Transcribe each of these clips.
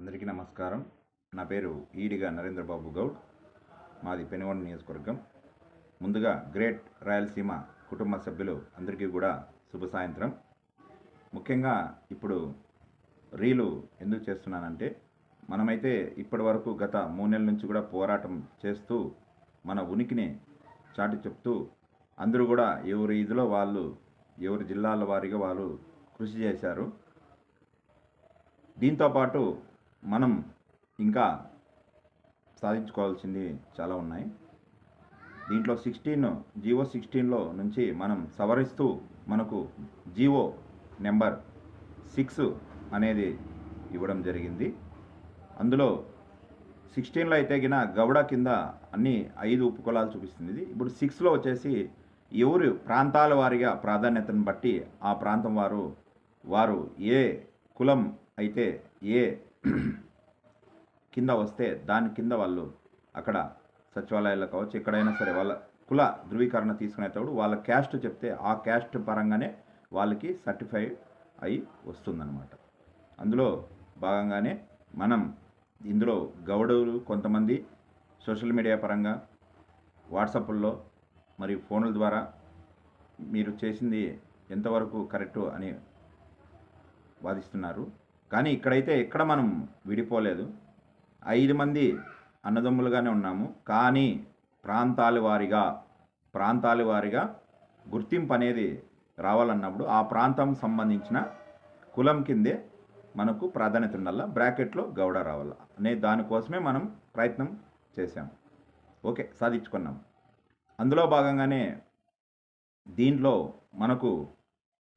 అందరికీ నమస్కారం. నా పేరు ఈడిగా నరేంద్రబాబు గౌడ్. మాది పెనుగొండ నియోజకవర్గం. ముందుగా గ్రేట్ రాయలసీమ కుటుంబ సభ్యులు అందరికీ కూడా శుభ సాయంత్రం. ముఖ్యంగా ఇప్పుడు రీలు ఎందుకు చేస్తున్నానంటే మనమైతే ఇప్పటి వరకు గత మూడు నెలల నుంచి కూడా పోరాటం చేస్తూ మన ఉనికిని చాటి చెప్తూ అందరూ కూడా ఎవరి ఇదిలో వాళ్ళు ఎవరి జిల్లాల వారిగా వాళ్ళు కృషి చేశారు. దీంతోపాటు మనం ఇంకా సాధించుకోవాల్సింది చాలా ఉన్నాయి దీంట్లో సిక్స్టీన్ జివో సిక్స్టీన్లో నుంచి మనం సవరిస్తూ మనకు జివో నెంబర్ సిక్స్ అనేది ఇవ్వడం జరిగింది అందులో సిక్స్టీన్లో అయితే గిన గౌడ కింద అన్ని ఐదు ఉపకులాలు చూపిస్తుంది ఇది. ఇప్పుడు సిక్స్లో వచ్చేసి ఎవరు ప్రాంతాల వారిగా ప్రాధాన్యతను బట్టి ఆ ప్రాంతం వారు వారు ఏ కులం అయితే ఏ కింద వస్తే దాని కింద వాళ్ళు అక్కడ సచివాలయాల్లో కావచ్చు ఎక్కడైనా సరే వాళ్ళ కుల ధృవీకరణ తీసుకునేటప్పుడు వాళ్ళ క్యాస్ట్ చెప్తే ఆ క్యాస్ట్ పరంగానే వాళ్ళకి సర్టిఫైడ్ అయి వస్తుందన్నమాట. అందులో భాగంగానే మనం ఇందులో గౌడవులు కొంతమంది సోషల్ మీడియా పరంగా వాట్సాప్ల్లో మరియు ఫోన్ల ద్వారా మీరు చేసింది ఎంతవరకు కరెక్టు అని వాదిస్తున్నారు. కానీ ఇక్కడైతే ఎక్కడ మనం విడిపోలేదు. ఐదు మంది అన్నదమ్ములుగానే ఉన్నాము. కానీ ప్రాంతాల వారిగా ప్రాంతాల వారిగా గుర్తింపు అనేది రావాలన్నప్పుడు ఆ ప్రాంతం సంబంధించిన కులం కిందే మనకు ప్రాధాన్యత ఉండాల? బ్రాకెట్లో గౌడ రావాల? అనే దానికోసమే మనం ప్రయత్నం చేశాం ఓకే సాధించుకున్నాం అందులో భాగంగానే దీంట్లో మనకు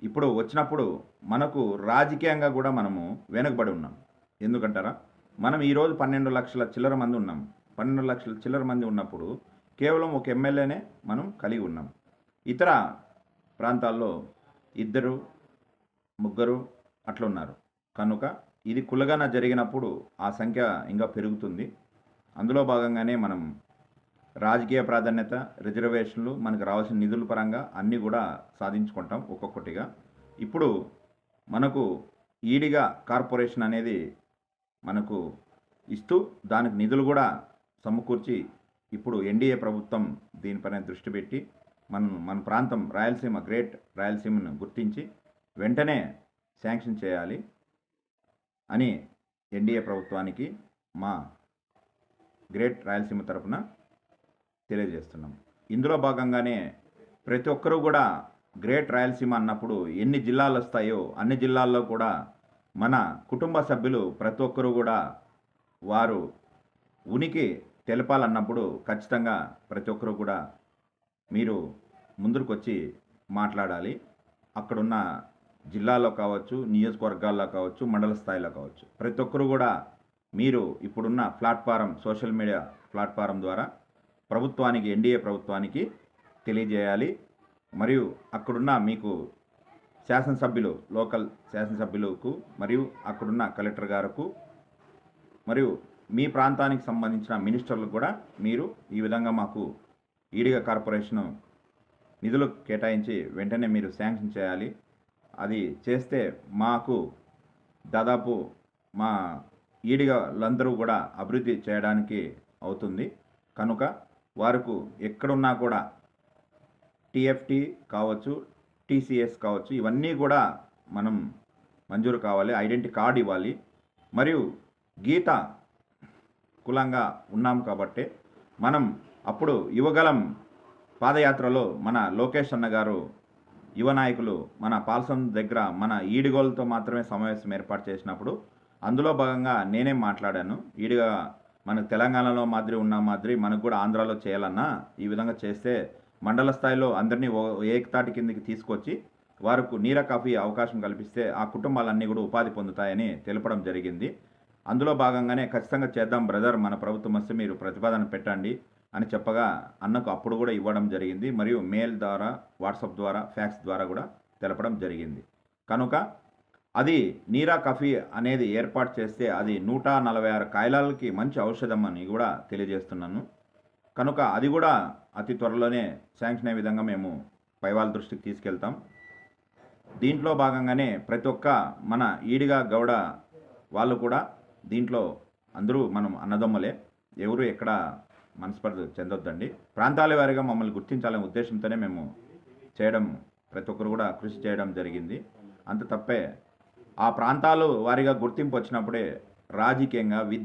ఇప్పుడు వచ్చినప్పుడు మనకు రాజకీయంగా కూడా మనము వెనుకబడి ఉన్నాం. ఎందుకంటారా? మనం ఈరోజు పన్నెండు లక్షల చిల్లర మంది ఉన్నాం. పన్నెండు లక్షల చిల్లర మంది ఉన్నప్పుడు కేవలం ఒక ఎమ్మెల్యేనే మనం కలిగి ఉన్నాం. ఇతర ప్రాంతాల్లో ఇద్దరు ముగ్గురు అట్లా ఉన్నారు కనుక ఇది కులగాన జరిగినప్పుడు ఆ సంఖ్య ఇంకా పెరుగుతుంది. అందులో భాగంగానే మనం రాజకీయ ప్రాధాన్యత రిజర్వేషన్లు మనకు రావాల్సిన నిధుల పరంగా అన్నీ కూడా సాధించుకుంటాం ఒక్కొక్కటిగా. ఇప్పుడు మనకు ఈడిగా కార్పొరేషన్ అనేది మనకు ఇస్తూ దానికి నిధులు కూడా సమకూర్చి ఇప్పుడు ఎన్డీఏ ప్రభుత్వం దీనిపైన దృష్టి పెట్టి మనం మన ప్రాంతం రాయలసీమ గ్రేట్ రాయలసీమను గుర్తించి వెంటనే శాంక్షన్ చేయాలి అని ఎన్డీఏ ప్రభుత్వానికి మా గ్రేట్ రాయలసీమ తరపున తెలియజేస్తున్నాం. ఇందులో భాగంగానే ప్రతి ఒక్కరూ కూడా గ్రేట్ రాయలసీమ అన్నప్పుడు ఎన్ని జిల్లాలు వస్తాయో అన్ని జిల్లాల్లో కూడా మన కుటుంబ సభ్యులు ప్రతి ఒక్కరూ కూడా వారు ఉనికి తెలపాలన్నప్పుడు ఖచ్చితంగా ప్రతి ఒక్కరూ కూడా మీరు ముందుకు వచ్చి మాట్లాడాలి. అక్కడున్న జిల్లాలో కావచ్చు నియోజకవర్గాల్లో కావచ్చు మండల స్థాయిలో కావచ్చు. ప్రతి ఒక్కరూ కూడా మీరు ఇప్పుడున్న ప్లాట్ఫారం సోషల్ మీడియా ప్లాట్ఫారం ద్వారా ప్రభుత్వానికి ఎన్డీఏ ప్రభుత్వానికి తెలియజేయాలి. మరియు అక్కడున్న మీకు శాసనసభ్యులు లోకల్ శాసనసభ్యులకు మరియు అక్కడున్న కలెక్టర్ గారుకు మరియు మీ ప్రాంతానికి సంబంధించిన మినిస్టర్లకు కూడా మీరు ఈ విధంగా మాకు ఈడిగా కార్పొరేషన్ నిధులు కేటాయించి వెంటనే మీరు శాంక్షన్ చేయాలి. అది చేస్తే మాకు దాదాపు మా ఈడిగలందరూ కూడా అభివృద్ధి చేయడానికి అవుతుంది. కనుక వారికి ఎక్కడున్నా కూడా టీఎఫ్టీ కావచ్చు టీసీఎస్ కావచ్చు ఇవన్నీ కూడా మనం మంజూరు కావాలి ఐడెంటి కార్డు ఇవ్వాలి. మరియు గీత కులంగా ఉన్నాం కాబట్టి మనం అప్పుడు యువగలం పాదయాత్రలో మన లోకేష్ అన్న గారు యువ నాయకులు మన పాల్సం దగ్గర మన ఈడిగోలతో మాత్రమే సమావేశం ఏర్పాటు చేసినప్పుడు అందులో భాగంగా నేనే మాట్లాడాను. ఈడిగా మనకు తెలంగాణలో మాదిరి ఉన్న మాదిరి మనకు కూడా ఆంధ్రాలో చేయాలన్నా ఈ విధంగా చేస్తే మండల స్థాయిలో అందరినీ ఓ- ఏకతాటి కిందకి తీసుకొచ్చి వారికి నీర కాఫీ అవకాశం కల్పిస్తే ఆ కుటుంబాలన్నీ కూడా ఉపాధి పొందుతాయని తెలపడం జరిగింది. అందులో భాగంగానే ఖచ్చితంగా చేద్దాం బ్రదర్ మన ప్రభుత్వం వస్తే మీరు ప్రతిపాదన పెట్టండి అని చెప్పగా అన్నకు అప్పుడు కూడా ఇవ్వడం జరిగింది. మరియు మెయిల్ ద్వారా వాట్సాప్ ద్వారా ఫ్యాక్స్ ద్వారా కూడా తెలపడం జరిగింది. కనుక అది నీరా కఫీ అనేది ఏర్పాటు చేస్తే అది నూట నలభై ఆరు కాయలాలకి మంచి ఔషధం అని కూడా తెలియజేస్తున్నాను. కనుక అది కూడా అతి త్వరలోనే శాంక్షన్ అయ్యే విధంగా మేము పైవాల దృష్టికి తీసుకెళ్తాం. దీంట్లో భాగంగానే ప్రతి ఒక్క మన ఈడిగా గౌడ వాళ్ళు కూడా దీంట్లో అందరూ మనం అన్నదమ్ములే. ఎవరు ఎక్కడ మనస్పర్ధ చెందొద్దండి. ప్రాంతాల వారిగా మమ్మల్ని గుర్తించాలనే ఉద్దేశంతోనే మేము చేయడం ప్రతి ఒక్కరు కూడా కృషి చేయడం జరిగింది. అంత తప్పే ఆ ప్రాంతాలు వారిగా గుర్తింపు వచ్చినప్పుడే రాజకీయంగా విద్య